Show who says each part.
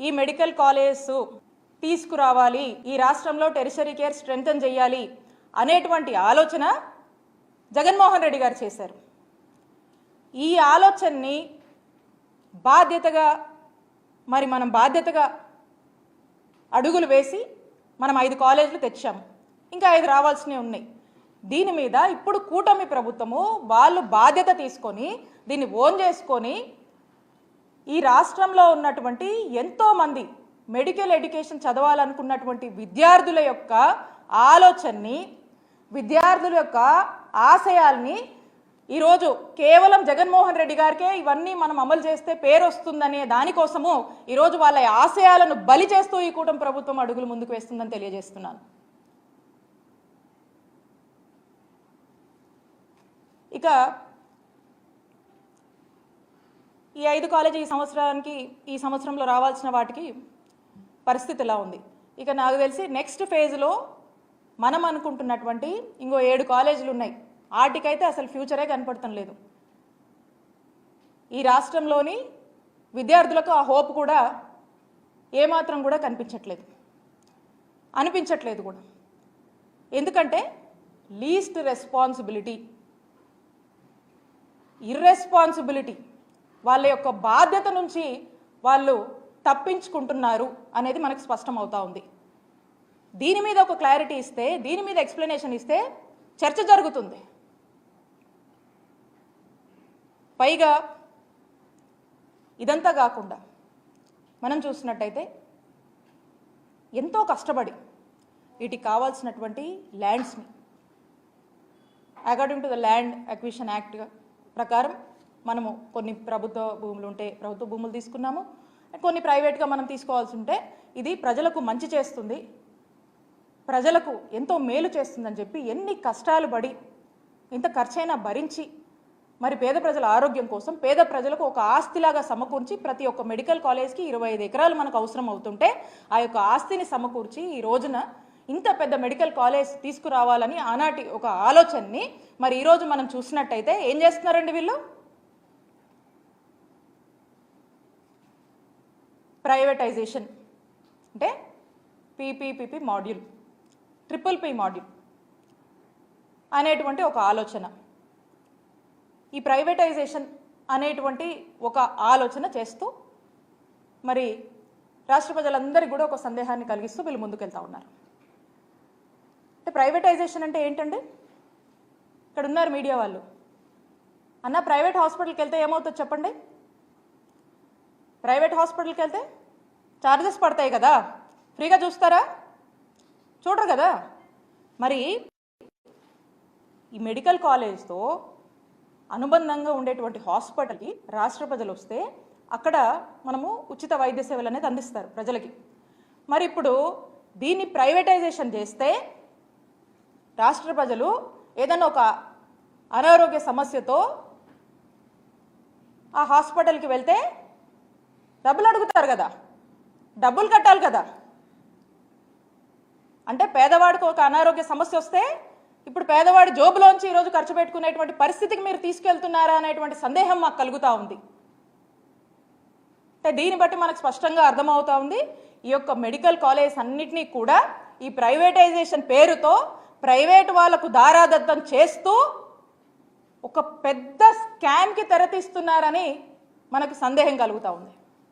Speaker 1: ఈ medical colleges తీసుకురావాలి ఈ రాష్ట్రంలో టెరిషరీ కేర్ స్ట్రెంగ్తన్ చేయాలి అనేటువంటి ఆలోచన జగన్మోహన్ రెడ్డి గారు చేశారు. ఈ ఆలోచనని బాధ్యతగా మరి మనం బాధ్యతగా అడుగులు వేసి మనం ఐదు కాలేజీలు తెచ్చాము. ఇంకా ఐదు రావాల్సినవి ఉన్నాయి. దీని మీద ఇప్పుడు కూటమి ప్రభుత్వము వాళ్ళు బాధ్యత తీసుకొని దీన్ని ఓన్ చేసుకొని ఈ రాష్ట్రంలో ఉన్నటువంటి ఎంతోమంది మెడికల్ ఎడ్యుకేషన్ చదవాలనుకున్నటువంటి విద్యార్థుల యొక్క ఆలోచనని విద్యార్థుల యొక్క ఆశయాల్ని ఈరోజు కేవలం జగన్మోహన్ రెడ్డి గారికే ఇవన్నీ మనం అమలు చేస్తే పేరు వస్తుందనే దానికోసము ఈరోజు వాళ్ళ ఆశయాలను బలి చేస్తూ ఈ కూటమి ప్రభుత్వం అడుగులు ముందుకు వేస్తుందని తెలియజేస్తున్నాను. ఇక ఈ ఐదు కాలేజీ ఈ సంవత్సరానికి ఈ సంవత్సరంలో రావాల్సిన వాటికి పరిస్థితి ఎలా ఉంది. ఇక నాకు తెలిసి నెక్స్ట్ ఫేజ్లో మనం అనుకుంటున్నటువంటి ఇంకో ఏడు కాలేజీలు ఉన్నాయి. వాటికైతే అసలు ఫ్యూచరే కనపడటం లేదు. ఈ రాష్ట్రంలోని విద్యార్థులకు ఆ హోప్ కూడా ఏమాత్రం కూడా కనిపించట్లేదు. అనిపించట్లేదు కూడా. ఎందుకంటే లీస్ట్ రెస్పాన్సిబిలిటీ ఇర్రెస్పాన్సిబిలిటీ వాళ్ళ యొక్క బాధ్యత నుంచి వాళ్ళు తప్పించుకుంటున్నారు అనేది మనకు స్పష్టం అవుతా ఉంది. దీని మీద ఒక క్లారిటీ ఇస్తే దీని మీద ఎక్స్ప్లెనేషన్ ఇస్తే చర్చ జరుగుతుంది. పైగా ఇదంతా కాకుండా మనం చూసినట్టయితే ఎంతో కష్టపడి వీటికి కావాల్సినటువంటి ల్యాండ్స్ని according to the land acquisition act ప్రకారం మనము కొన్ని ప్రభుత్వ భూములు ఉంటే ప్రభుత్వ భూములు తీసుకున్నాము. కొన్ని ప్రైవేట్గా మనం తీసుకోవాల్సి ఉంటే ఇది ప్రజలకు మంచి చేస్తుంది. ప్రజలకు ఎంతో మేలు చేస్తుందని చెప్పి ఎన్ని కష్టాలు పడి ఇంత ఖర్చైనా భరించి మరి పేద ప్రజల ఆరోగ్యం కోసం పేద ప్రజలకు ఒక ఆస్తిలాగా సమకూర్చి ప్రతి ఒక్క మెడికల్ కాలేజ్కి ఇరవై ఐదు ఎకరాలు మనకు అవసరం అవుతుంటే ఆ యొక్క ఆస్తిని సమకూర్చి ఈ రోజున ఇంత పెద్ద మెడికల్ కాలేజ్ తీసుకురావాలని ఆనాటి ఒక ఆలోచనని మరి ఈరోజు మనం చూసినట్టయితే ఏం చేస్తున్నారండి వీళ్ళు? ప్రైవేటైజేషన్. అంటే PPPP module triple P module అనేటువంటి ఒక ఆలోచన. ఈ ప్రైవేటైజేషన్ అనేటువంటి ఒక ఆలోచన చేస్తూ మరి రాష్ట్ర ప్రజలందరికీ కూడా ఒక సందేహాన్ని కలిగిస్తూ వీళ్ళు ముందుకెళ్తా ఉన్నారు. అంటే ప్రైవేటైజేషన్ అంటే ఏంటండి? ఇక్కడ ఉన్నారు మీడియా వాళ్ళు. అన్న ప్రైవేట్ హాస్పిటల్కి వెళ్తే ఏమవుతుంది చెప్పండి? ప్రైవేట్ హాస్పిటల్కి వెళ్తే ఛార్జెస్ పడతాయి కదా? ఫ్రీగా చూస్తారా? చూడరు కదా? మరి ఈ మెడికల్ కాలేజ్తో అనుబంధంగా ఉండేటువంటి హాస్పిటల్కి రాష్ట్ర ప్రజలు వస్తే అక్కడ మనము ఉచిత వైద్య సేవలు అనేది అందిస్తారు ప్రజలకి. మరి ఇప్పుడు దీన్ని ప్రైవేటైజేషన్ చేస్తే రాష్ట్ర ప్రజలు ఏదైనా ఒక అనారోగ్య సమస్యతో ఆ హాస్పిటల్కి వెళ్తే డబ్బులు అడుగుతారు కదా. డబ్బులు కట్టాలి కదా. అంటే పేదవాడికి ఒక అనారోగ్య సమస్య వస్తే ఇప్పుడు పేదవాడి జోబులోంచి ఈరోజు ఖర్చు పెట్టుకునేటువంటి పరిస్థితికి మీరు తీసుకెళ్తున్నారా అనేటువంటి సందేహం మాకు కలుగుతూ ఉంది. అంటే దీన్ని బట్టి మనకు స్పష్టంగా అర్థమవుతా ఉంది. ఈ యొక్క మెడికల్ కాలేజ్ అన్నిటినీ కూడా ఈ ప్రైవేటైజేషన్ పేరుతో ప్రైవేట్ వాళ్ళకు దారాదత్తం చేస్తూ ఒక పెద్ద స్కామ్కి తెరతీస్తున్నారని మనకు సందేహం కలుగుతూ ఉంది.